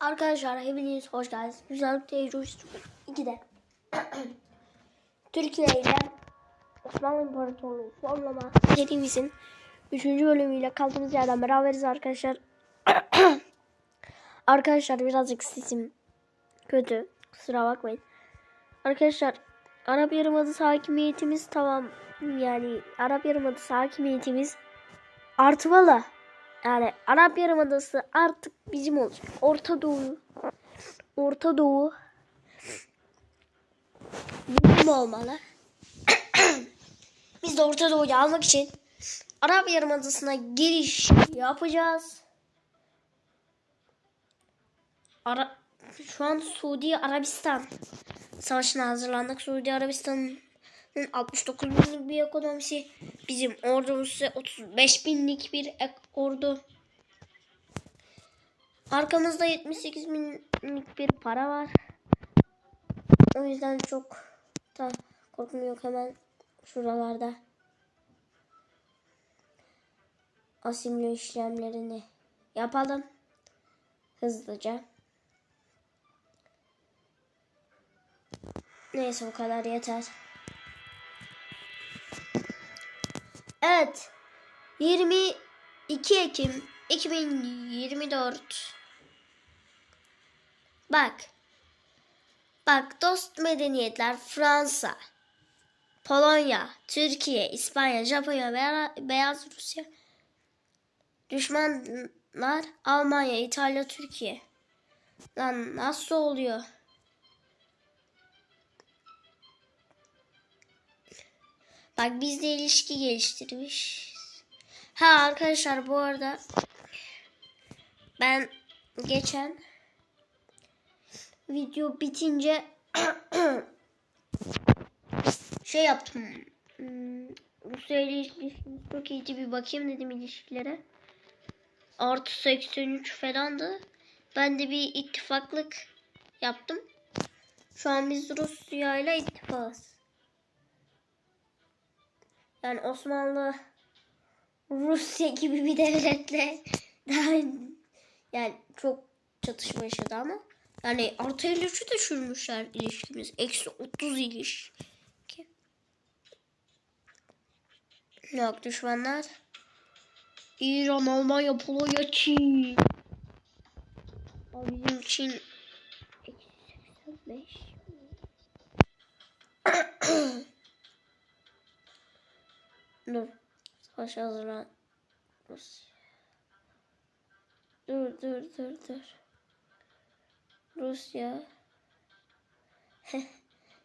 Arkadaşlar hepiniz hoş geldiniz. Güzellikle Ejoyst 2'de Türkiye ile Osmanlı İmparatorluğu formlama serimizin 3. bölümüyle kaldığımız yerden beraberiz arkadaşlar. arkadaşlar birazcık sesim kötü. Kusura bakmayın. Arkadaşlar Arap Yarımadası hakimiyetimiz tamam. Yani Arap Yarımadası hakimiyetimiz artmalı. Yani Arap Yarımadası artık bizim olacak. Orta Doğu Orta Doğu bizim olmalı. Biz de Orta Doğu'yu almak için Arap Yarımadası'na giriş yapacağız. Ara şu an Suudi Arabistan savaşına hazırlandık. Suudi Arabistan'ın 69 binlik bir ekonomisi. Bizim ordumuz ise 35 binlik bir ek ordu. Arkamızda 78 binlik bir para var. O yüzden çok da korkum yok hemen şuralarda. Asimle işlemlerini yapalım. Hızlıca. Neyse bu kadar yeter. Evet. 22 Ekim 2024. Bak. Bak dost medeniyetler Fransa, Polonya, Türkiye, İspanya, Japonya, Beya- Beyaz Rusya. Düşmanlar Almanya, İtalya, Türkiye. Lan nasıl oluyor? Bak biz de ilişki geliştirmiş. Ha arkadaşlar bu arada ben geçen video bitince şey yaptım. Hmm, Rusya ile ilişkimiz çok iyiydi bir bakayım dedim ilişkilere. Artı 83 falandı. Ben de bir ittifaklık yaptım. Şu an biz Rusya ile ittifakız. Yani Osmanlı Rusya gibi bir devletle daha yani çok çatışma yaşadı ama yani artı 53'ü düşürmüşler ilişkimiz. Eksi 30 ilişki. Yok düşmanlar. İran, Almanya, Polonya, Çin. Bizim Çin eksi 85. Dur. Savaş hazırlan. Rusya. Dur dur dur dur. Rusya.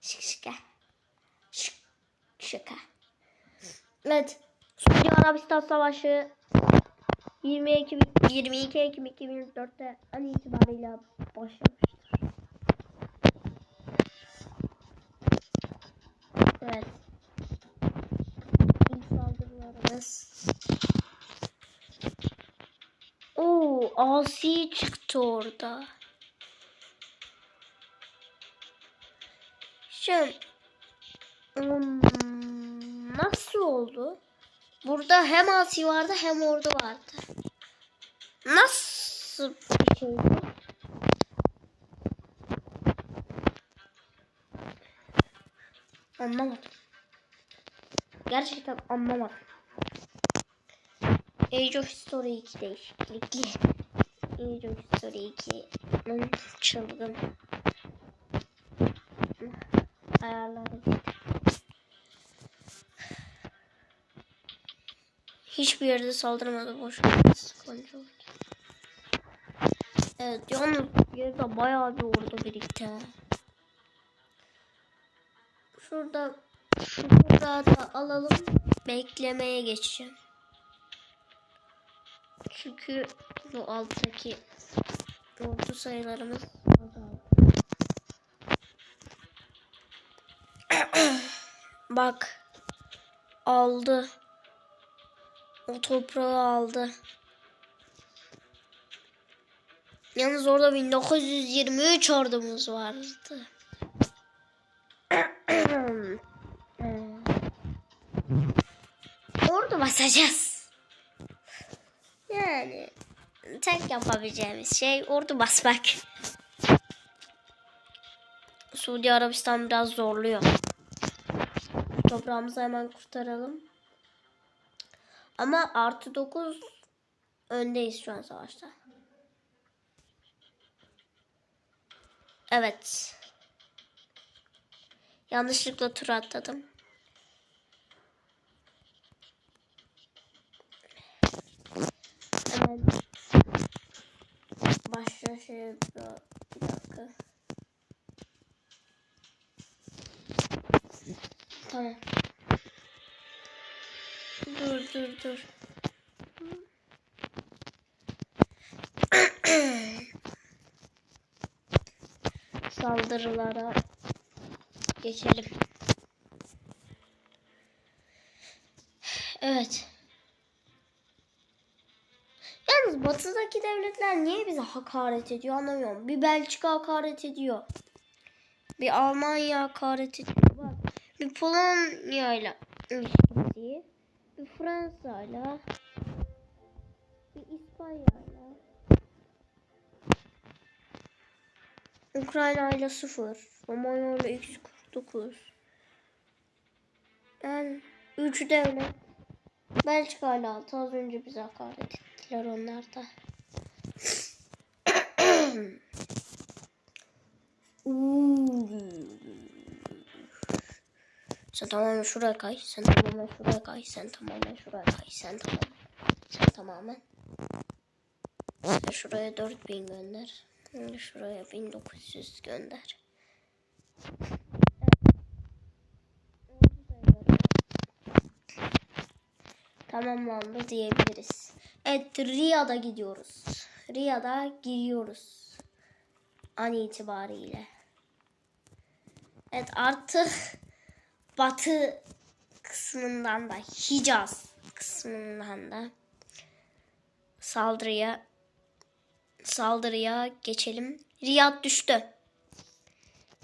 şık şıka. Şık şıka. Evet. Suudi Arabistan Savaşı 20 Ekim 22 Ekim 2004'te an itibariyle başlamıştır. Evet. İlk saldırılarımız. Oo, Asi çıktı orada. Hmm, nasıl oldu? Burada hem Asi vardı hem ordu vardı. Nasıl bir şeydi? Anlamadım. Gerçekten anlamadım. Age of History 2 değişiklikli. Age of History 2'nin çılgın ayarları. Hiçbir yerde saldırmadı boş kontrol. Evet yalnız yerde bayağı bir ordu birikti. Şurada şurada da alalım. Beklemeye geçeceğim. Çünkü bu alttaki ordu sayılarımız. Bak. Aldı. O toprağı aldı. Yalnız orada 1923 ordumuz vardı. Ordu basacağız. Yani tek yapabileceğimiz şey ordu basmak. Suudi Arabistan biraz zorluyor. Toprağımızı hemen kurtaralım. Ama artı 9 öndeyiz şu an savaşta. Evet. Yanlışlıkla tur atladım. Şey yapıyor. Bir dakika. Tamam. Dur dur dur. Saldırılara geçelim. Niye bize hakaret ediyor anlamıyorum. Bir Belçika hakaret ediyor. Bir Almanya hakaret ediyor. Bak bir Polonya ile ilişkisi. Bir Fransa ile. Bir İspanya ile. Ukrayna ile 0. Romanya ile x 49. Yani 3 devlet. Belçika ile 6 az önce bize hakaret ettiler onlar da. Sen tamamen şuraya kay. Sen tamamen şuraya kay. Sen tamamen şuraya kay. Sen tamamen. Sen tamamen. Sen şuraya 4000 gönder. Şuraya 1900 gönder. Tamamlandı diyebiliriz. Evet Riyad'a gidiyoruz. Riyad'a giriyoruz. An itibariyle. Evet artık batı kısmından da Hicaz kısmından da saldırıya saldırıya geçelim. Riyad düştü.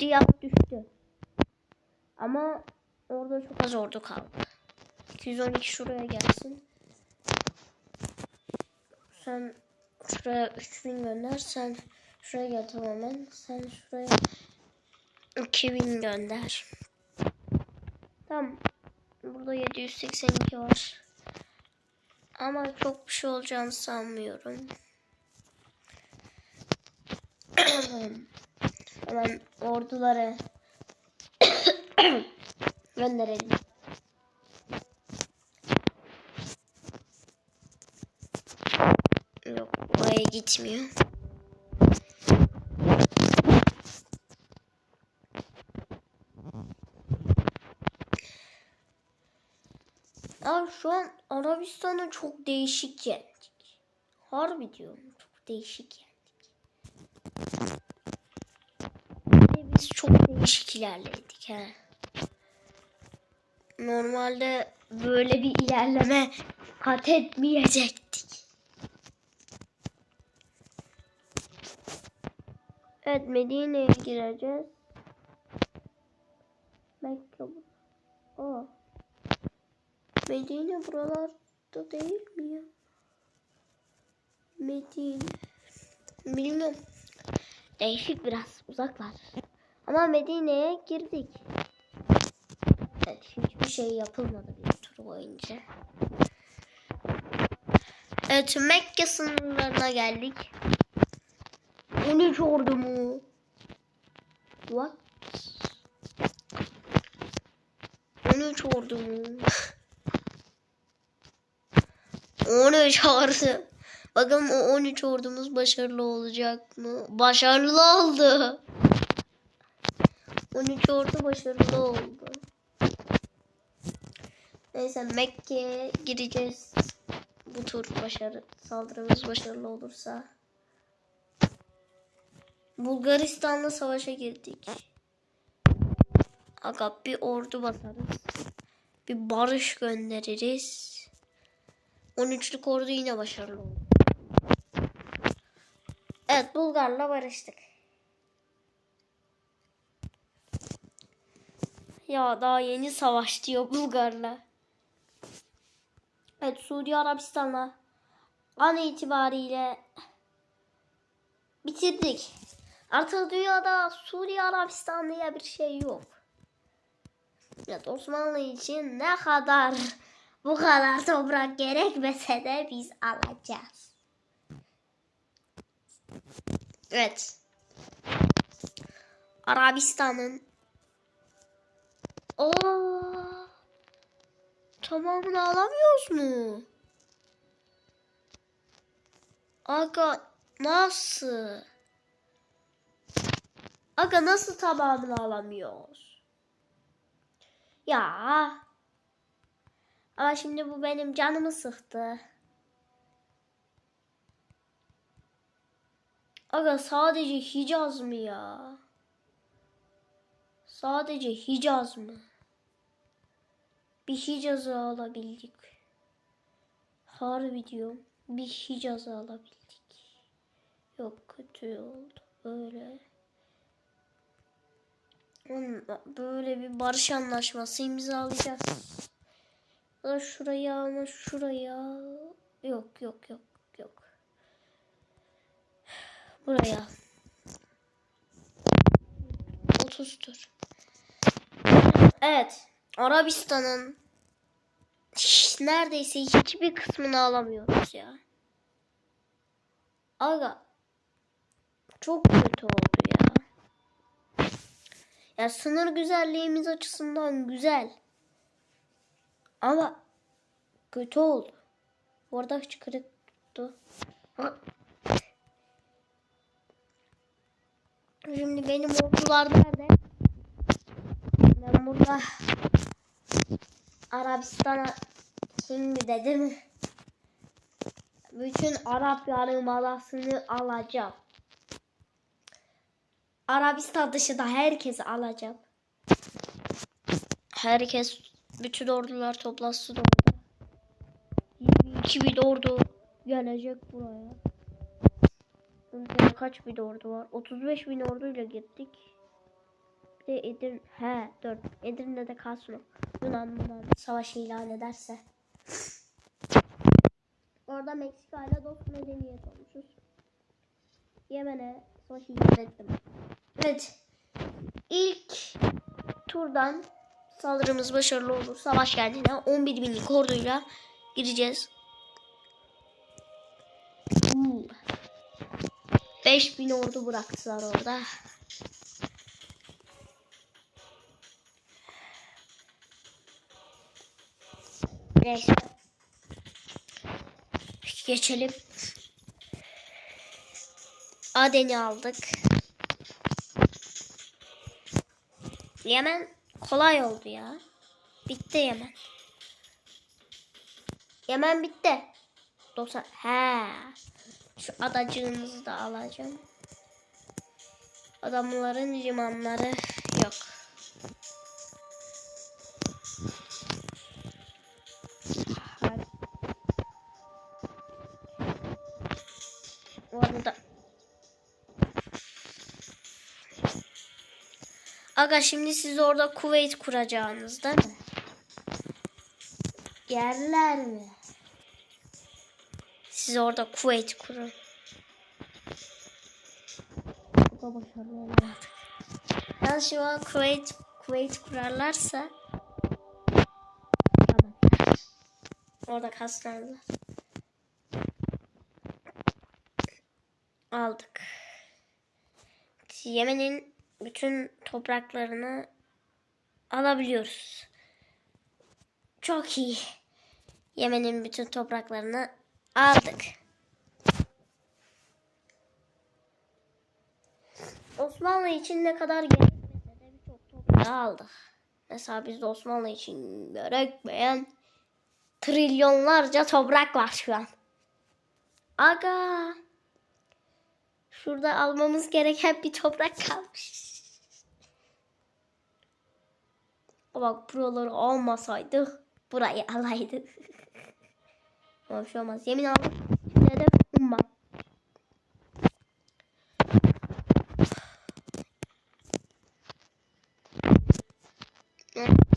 Riyad düştü. Ama orada çok az ordu kaldı. 212 şuraya gelsin. Sen şuraya 3000 gönder. Sen şuraya gel tamamen. Sen şuraya 2000 gönder. Tamam. Burada 782 var. Ama çok bir şey olacağını sanmıyorum. Hemen orduları gönderelim. Yok oraya gitmiyor. Abi şu an Arabistan'a çok değişik geldik. Harbi diyorum çok değişik geldik. Ve biz çok değişik ilerledik he. Normalde böyle bir ilerleme kat etmeyecektik. Evet Medine'ye gireceğiz. Mekke bu. Aa. Medine buralarda değil mi ya? Medine. Bilmiyorum. Değişik biraz uzaklar. Ama Medine'ye girdik. Evet, hiçbir şey yapılmadı bir tur boyunca. Evet Mekke sınırlarına geldik. 13 ordu mu? What? 13 ordu mu? 13 ordu. Bakalım o 13 ordumuz başarılı olacak mı? Başarılı oldu. 13 ordu başarılı oldu. Neyse Mekke'ye gireceğiz. Bu tur başarı saldırımız başarılı olursa. Bulgaristan'la savaşa girdik. Aga bir ordu basarız. Bir barış göndeririz. 13'lük ordu yine başarılı oldu. Evet Bulgar'la barıştık. Ya daha yeni savaş diyor Bulgar'la. Evet Suudi Arabistan'la an itibariyle bitirdik. Artık dünyada Suriye Arabistan diye bir şey yok. Evet Osmanlı için ne kadar bu kadar toprak gerekmese de biz alacağız. Evet. Arabistan'ın o tamamını alamıyoruz mu? Aga nasıl? Aga nasıl tamamını alamıyoruz? Ya. Ama şimdi bu benim canımı sıktı. Aga sadece Hicaz mı ya? Sadece Hicaz mı? Bir Hicaz'ı alabildik. Harbi diyorum. Bir Hicaz'ı alabildik. Yok kötü oldu. Böyle. Böyle bir barış anlaşması imzalayacağız. Ya şuraya ama şuraya. Yok yok yok yok. Buraya. 30 tur. Evet. Arabistan'ın neredeyse hiçbir kısmını alamıyoruz ya. Aga çok kötü oldu ya. Ya sınır güzelliğimiz açısından güzel. Ama kötü oldu. Orada çıkırıktı. Şimdi benim ordular nerede? Ben burada Arabistan'a şimdi dedim. Bütün Arap Yarımadası'nı alacağım. Arabistan dışında herkesi alacağım. Herkes bütün ordular toplasın orada. 22 bin ordu gelecek buraya. Ülkede kaç bin ordu var? 35 bin orduyla gittik. Bir de Edir... He 4. Edirne'de Kasım. Yunan Yunan savaş ilan ederse. Orada Meksika ile dost medeniyet olmuşuz. Yemen'e savaş ilan ettim. Evet. İlk turdan saldırımız başarılı olur. Savaş geldiğinde 11 binlik orduyla gireceğiz. Hmm. 5000 ordu bıraktılar orada. Neyse. Geçelim. Aden'i aldık. Yemen kolay oldu ya. Bitti Yemen. Yemen bitti. 90. He. Şu adacığımızı da alacağım. Adamların limanları yok. Aga şimdi siz orada Kuveyt kuracağınız değil mi? Yerler mi? Siz orada Kuveyt kurun. Bu da başarılı olmadı. Yani şu an Kuveyt, Kuveyt kurarlarsa. Orada kaslandılar. Aldık. Yemen'in bütün topraklarını alabiliyoruz. Çok iyi. Yemen'in bütün topraklarını aldık. Osmanlı için ne kadar gerekmese de birçok toprağı aldık. Mesela bizde Osmanlı için gerekmeyen trilyonlarca toprak var şu an. Aga. Şurada almamız gereken bir toprak kalmış. Bak buraları almasaydık burayı alaydık. Ama bir şey olmaz. Yemin aldım. Şimdi hedef umma.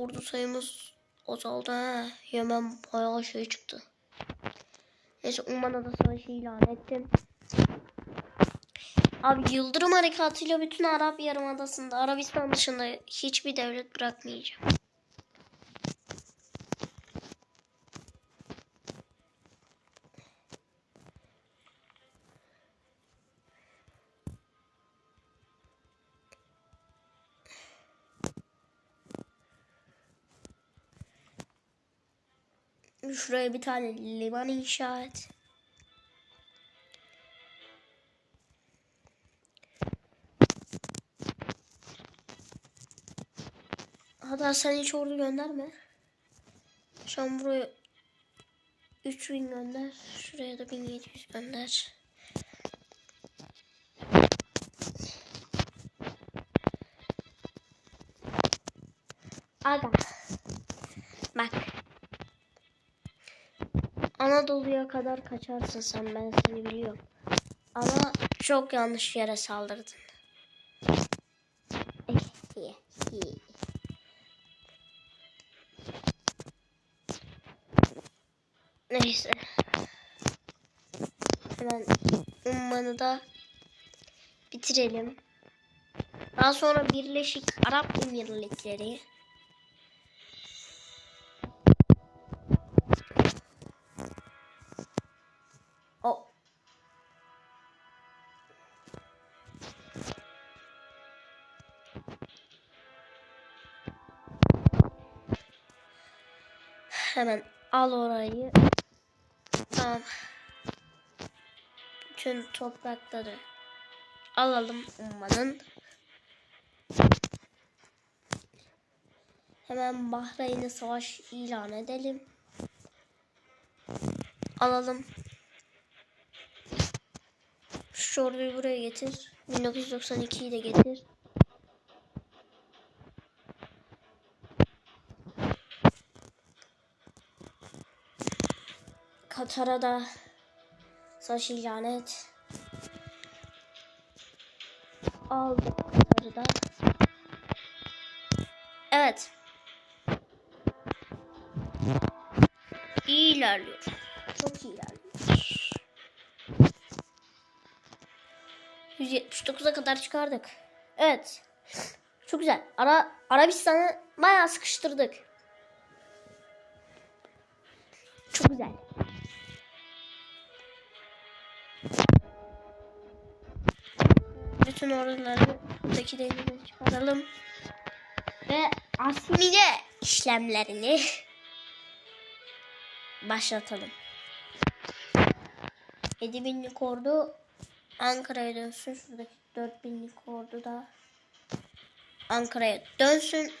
Ordu sayımız azaldı ha. Yemen bayağı şey çıktı. Neyse Umman'a da savaşı ilan ettim. Abi Yıldırım Harekatı'yla bütün Arap Yarımadası'nda Arabistan dışında hiçbir devlet bırakmayacağım. Şuraya bir tane liman inşa et. Hatta sen hiç ordu gönderme. Şu an buraya 3000 gönder. Şuraya da 1700 gönder. Aga. Bak. Anadolu'ya kadar kaçarsın sen ben seni biliyorum. Ama çok yanlış yere saldırdın. Neyse. Hemen ummanı da bitirelim. Daha sonra Birleşik Arap Emirlikleri. O. Hemen al orayı. Tamam. Bütün toprakları alalım ummanın. Hemen Bahreyn'e savaş ilan edelim. Alalım. Şu orduyu buraya getir. 1992'yi de getir. Katar'a da savaş ilan et. Al Katar'ı da. Evet. İyi ilerliyor. Çok iyi ilerliyor. 179'a kadar çıkardık. Evet. Çok güzel. Ara Arabistan'ı bayağı sıkıştırdık. Çok güzel. Bütün orduları buradaki denizden çıkaralım. Ve asimile işlemlerini başlatalım. 7000'lik ordu Ankara'ya dönsün. Şuradaki 4000'lik ordu da Ankara'ya dönsün.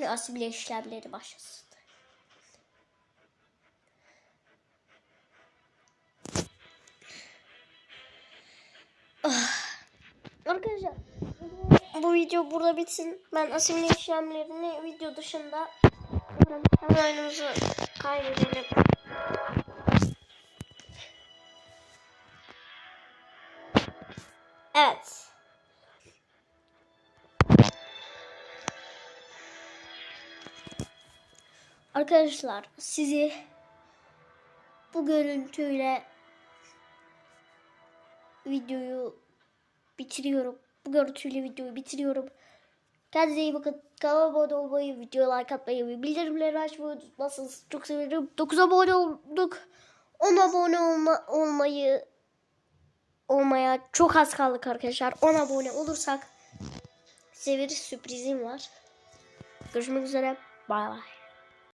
Ve asimile işlemleri başlasın. Arkadaşlar bu video burada bitsin. Ben asimile işlemlerini video dışında hemen oyunumuzu kaydedelim. Evet. Arkadaşlar sizi bu görüntüyle videoyu bitiriyorum. Bu görüntüyle videoyu bitiriyorum. Kendinize iyi bakın. Kanala abone olmayı, videoya like atmayı ve bildirimleri açmayı unutmazsanız çok sevinirim. 9 abone olduk. 10 abone olma, olmayı olmaya çok az kaldık arkadaşlar. 10 abone olursak size bir sürprizim var. Görüşmek üzere. Bay bay.